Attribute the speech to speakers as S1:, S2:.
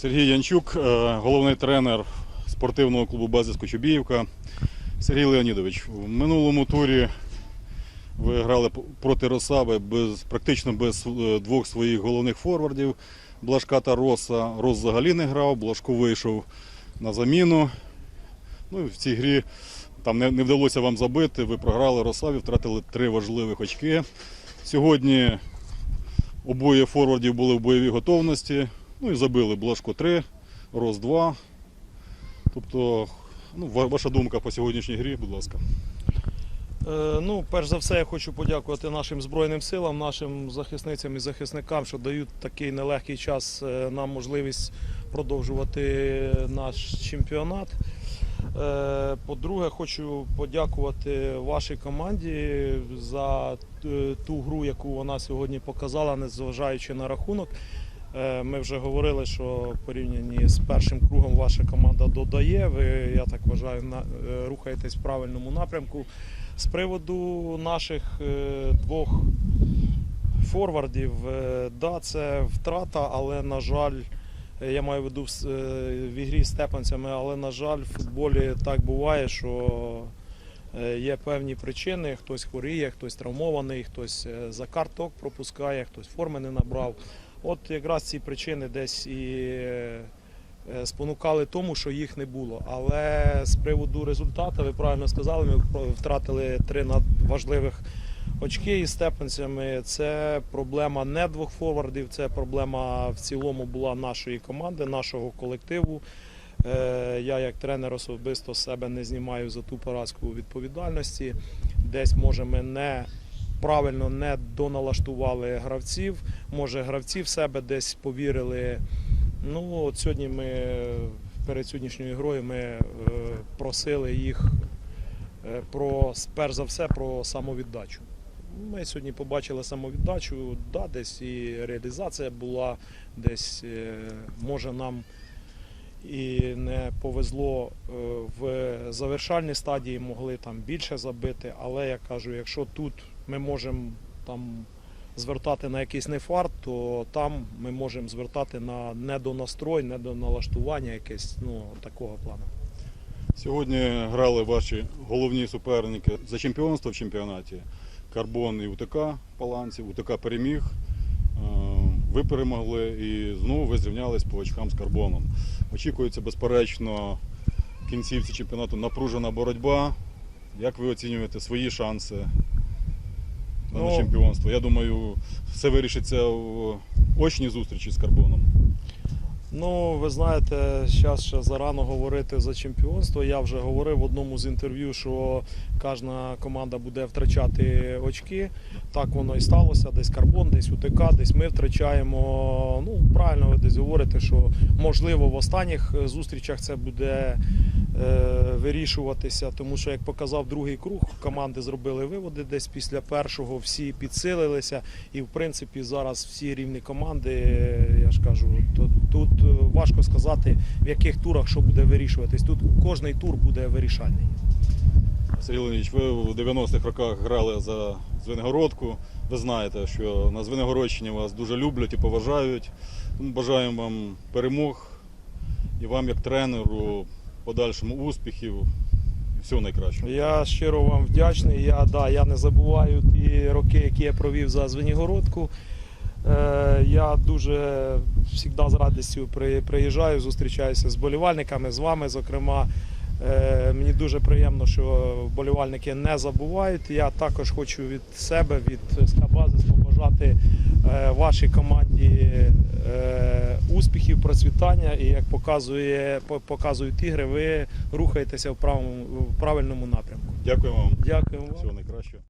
S1: Сергій Янчук, е, головний тренер спортивного клубу Базис Кочубіївка. Сергій Леонідович, в минулому турі ви грали проти Росаби без, практично без е, двох своїх головних форвардів Блажка та Роса. Рос взагалі не грав, Блажко вийшов на заміну. Ну, в цій грі там не, не вдалося вам забити. Ви програли Росаві, втратили три важливих очки. Сьогодні обоє форвардів були в бойовій готовності. Ну і забили Блажко 3, Рос 2. Тобто, ну, ваша думка по сьогоднішній грі, будь ласка.
S2: Е, Ну, перш за все, я хочу подякувати нашим Збройним силам, нашим захисницям і захисникам, що дають такий нелегкий час е, нам можливість продовжувати наш чемпіонат. Е, По-друге, хочу подякувати вашій команді за ту гру, яку вона сьогодні показала, незважаючи на рахунок. Е, Ми вже говорили, що в порівнянні з першим кругом ваша команда додає. Ви, я так вважаю, е, рухаєтесь в правильному напрямку. З приводу наших е, двох форвардів, да, це втрата, але на жаль, я маю в виду в, ігрі з степанцями, але на жаль, в футболі так буває, що є певні причини. Хтось хворіє, хтось травмований, хтось за карток пропускає, хтось форми не набрав. От якраз ці причини десь і е, спонукали тому, що їх не було. Але з приводу результату, ви правильно сказали, ми втратили три надважливих очки із степенцями. Це проблема не двох форвардів, це проблема в цілому була нашої команди, нашого колективу. Е, Я як тренер особисто себе не знімаю за ту поразку відповідальності. Десь може ми не правильно не доналаштували гравців. Може, гравці в себе десь повірили. Ну, от сьогодні ми перед сьогоднішньою грою ми е, просили їх е, про перш за все про самовіддачу. Ми сьогодні побачили самовіддачу, да, десь і реалізація була, десь е, може нам і не повезло в завершальній стадії, могли там більше забити. Але я кажу, якщо тут ми можемо там звертати на якийсь нефарт, то там ми можемо звертати на недонастрой, недоналаштування якесь ну, такого плану.
S1: Сьогодні грали ваші головні суперники за чемпіонство в чемпіонаті. Карбон і УТК Паланців. УТК переміг. Е, Ви перемогли і знову ви зрівнялись по очкам з карбоном. Очікується, безперечно, в кінцівці чемпіонату напружена боротьба. Як ви оцінюєте свої шанси на чемпіонство? Я думаю, все вирішиться в очній зустрічі з карбоном.
S2: Ну, ви знаєте, зараз ще зарано говорити за чемпіонство. Я вже говорив в одному з інтерв'ю, що кожна команда буде втрачати очки. Так воно і сталося. Десь карбон, десь УТК, десь ми втрачаємо. Ну, правильно ви десь говорите, що можливо в останніх зустрічах це буде е, вирішуватися, тому що, як показав другий круг, команди зробили виводи десь після першого, всі підсилилися. І в принципі зараз всі рівні команди, я ж кажу, то, тут важко сказати, в яких турах що буде вирішуватись. Тут кожний тур буде вирішальний.
S1: Сергій Леонідович, ви в 90-х роках грали за Звенигородку. Ви знаєте, що на Звенигородщині вас дуже люблять і поважають. Бажаємо вам перемог і вам, як тренеру, подальшому успіхів всього найкращого.
S2: Я щиро вам вдячний. Я, да, я не забуваю ті роки, які я провів за Звенігородку. Е, я дуже завжди з радістю при- приїжджаю, зустрічаюся з болівальниками, з вами, зокрема. Е, Мені дуже приємно, що вболівальники не забувають. Я також хочу від себе, від СК «Базис» побажати е, вашій команді успіхів, процвітання. І як показує, показують ігри, ви рухаєтеся в правому в правильному напрямку.
S1: Дякую вам.
S2: Дякую вам.
S1: Всього найкращого.